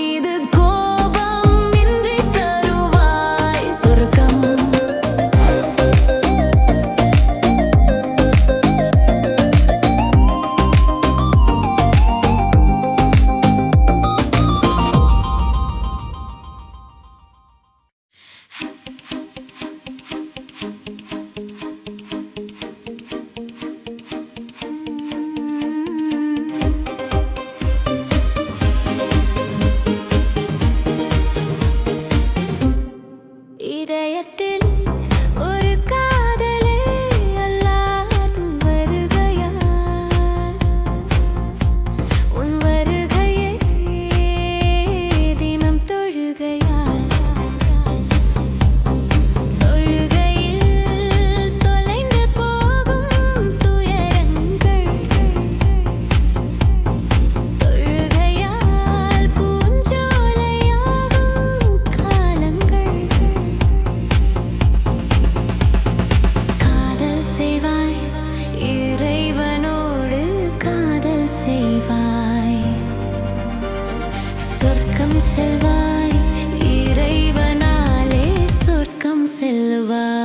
என் மீது செல்வா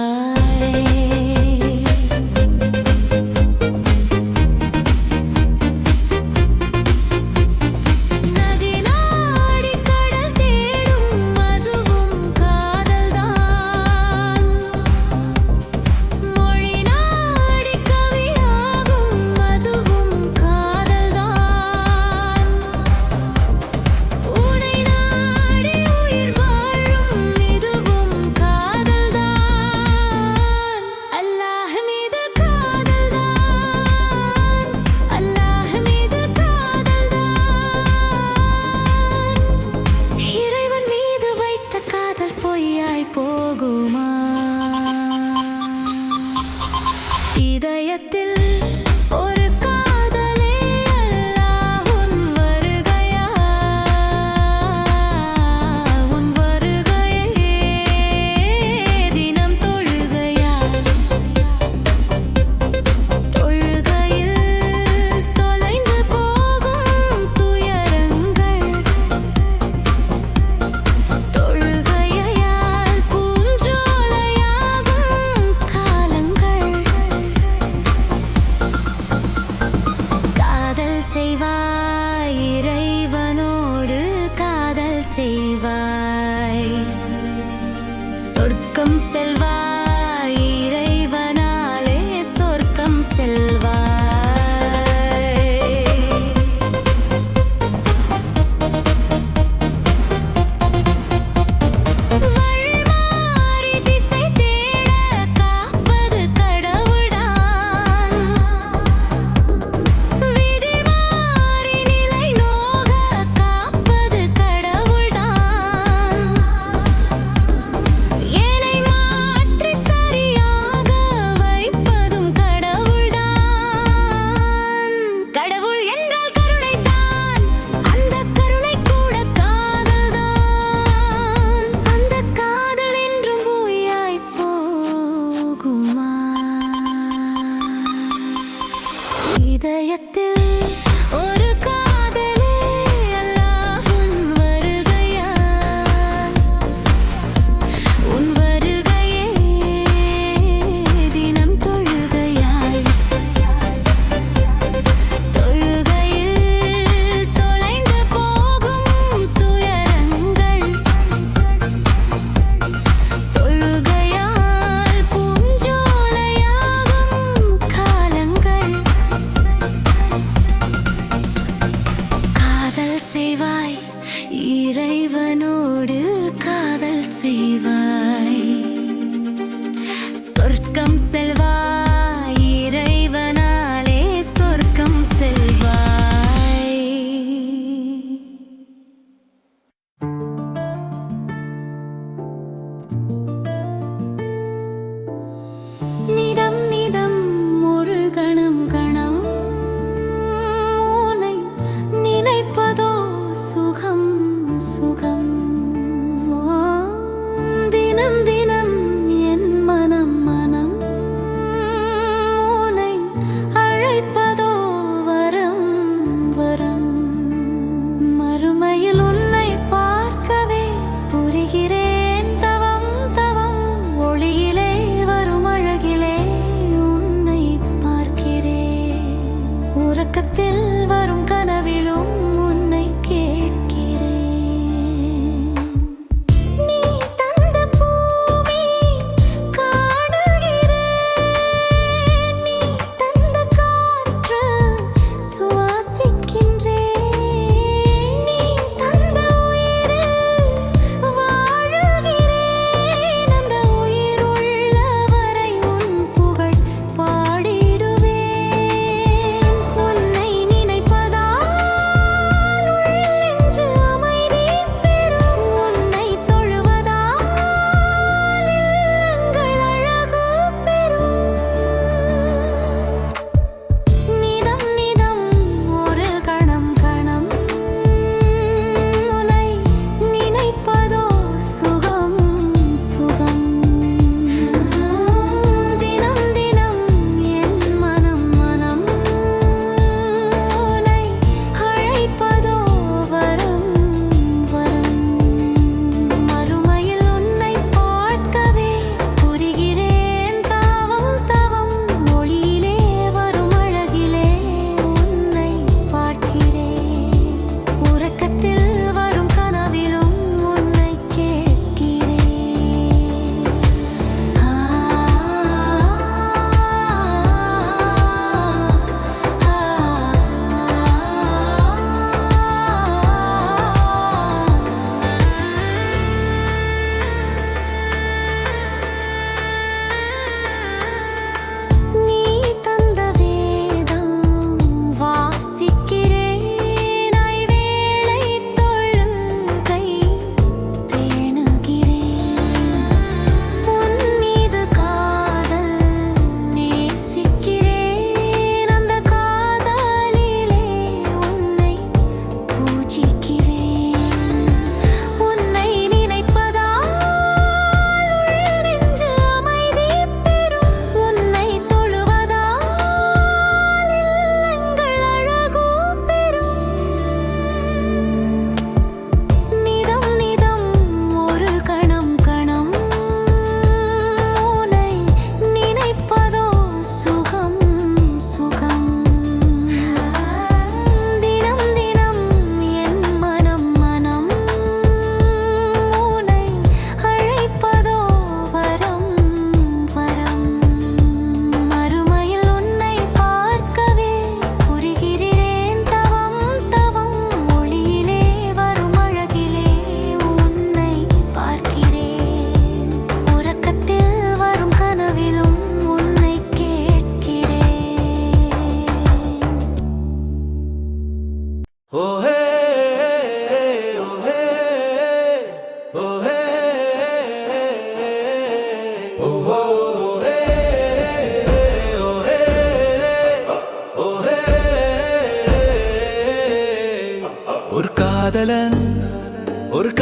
ഹൃദയത്തിൽ இறைவனோடு காதல் செய்வார்.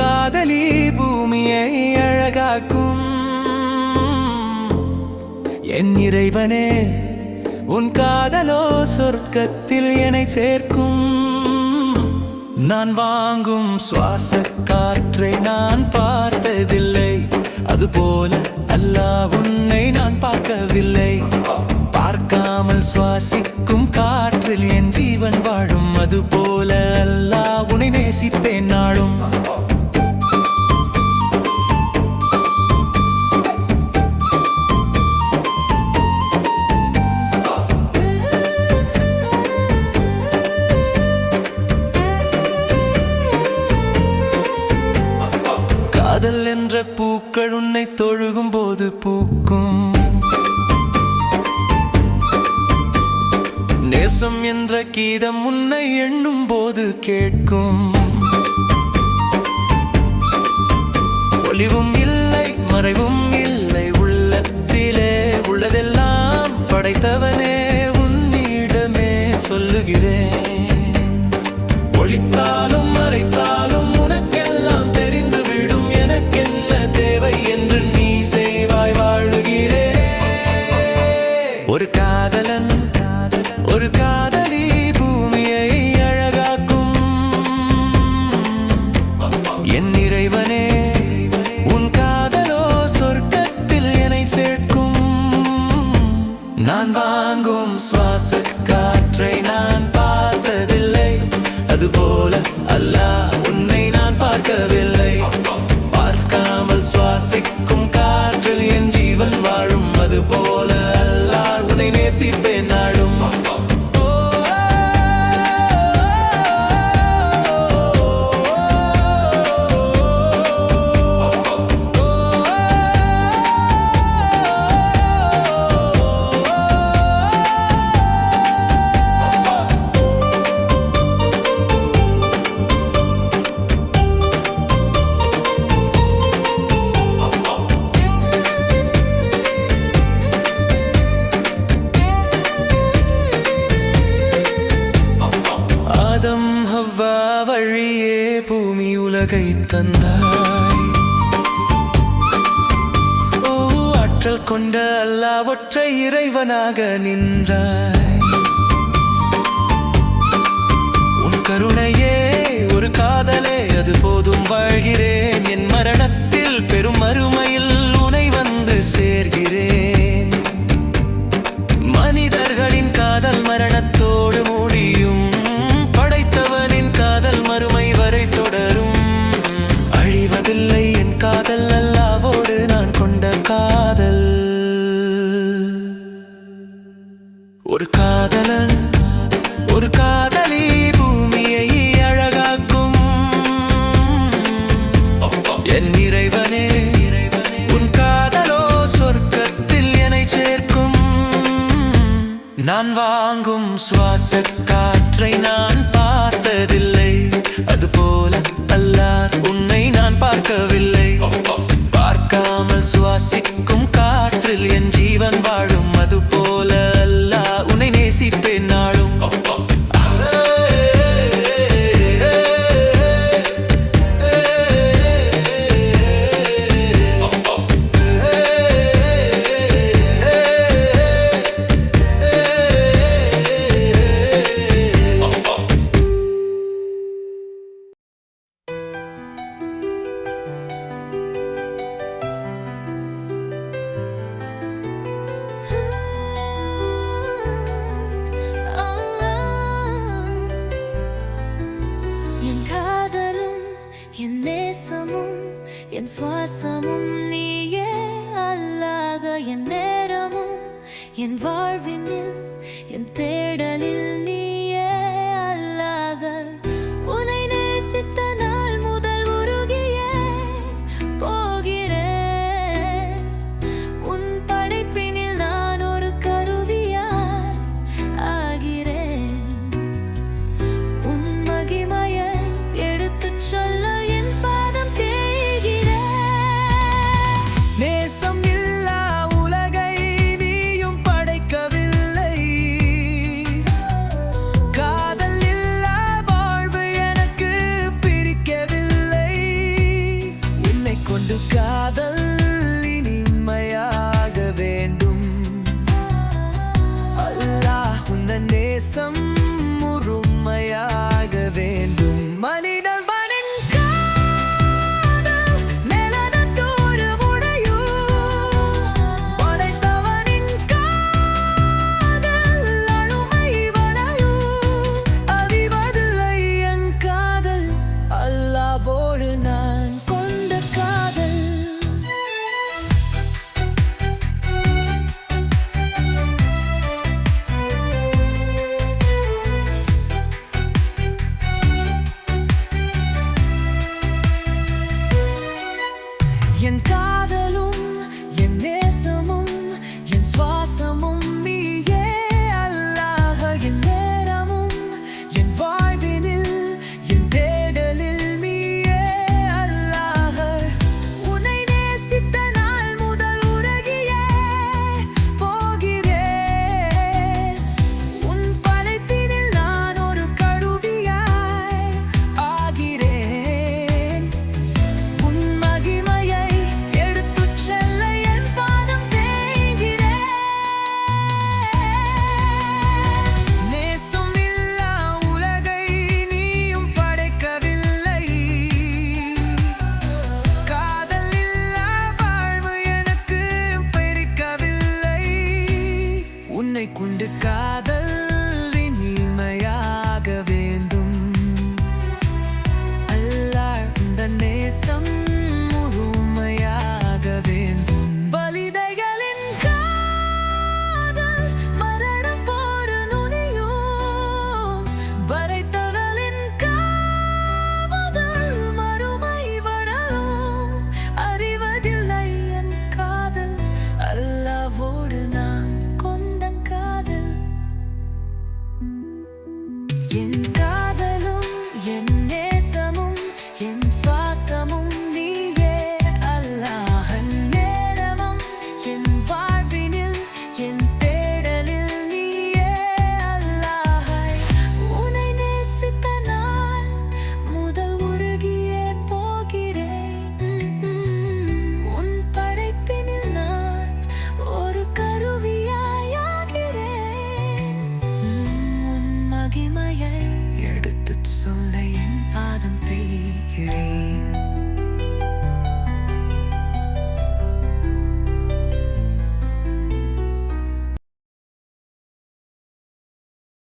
காதலி பூமியை அழகாக்கும். என் இறைவனே உன் காதலோ சொர்க்கத்தில் என்னை சேர்க்கும். நான் வாங்கும் சுவாச காற்றை நான் பார்த்ததில்லை. அதுபோல அல்லா உன்னை நான் பார்க்கவில்லை. பார்க்காமல் சுவாசிக்கும் காற்றில் என் ஜீவன் வாழும். அதுபோல அல்லா உன்னை நேசிப்பேன் நாளும். அது போல உன்னை நேசிப்பேன். ஆதம் ஹவ்வா வழியே பூமி உலகை தந்தாய் ஓ ஆற்றல் கொண்ட அல்லா ஒற்றை இறைவனாக நின்றாய் உன் கருணையே ஒரு காதலே அது போதும் வாழ்கிறேன் என் மரணத்தில் பெரும் அருமையில் உனை வந்து சேர்கிறேன் மனிதர்களின் காதல் மரணத்தோடு என் சுவாசமும் நீயே அல்லாக என் நேரமும் என் வாழ்வினில் என் தேடலில் நீ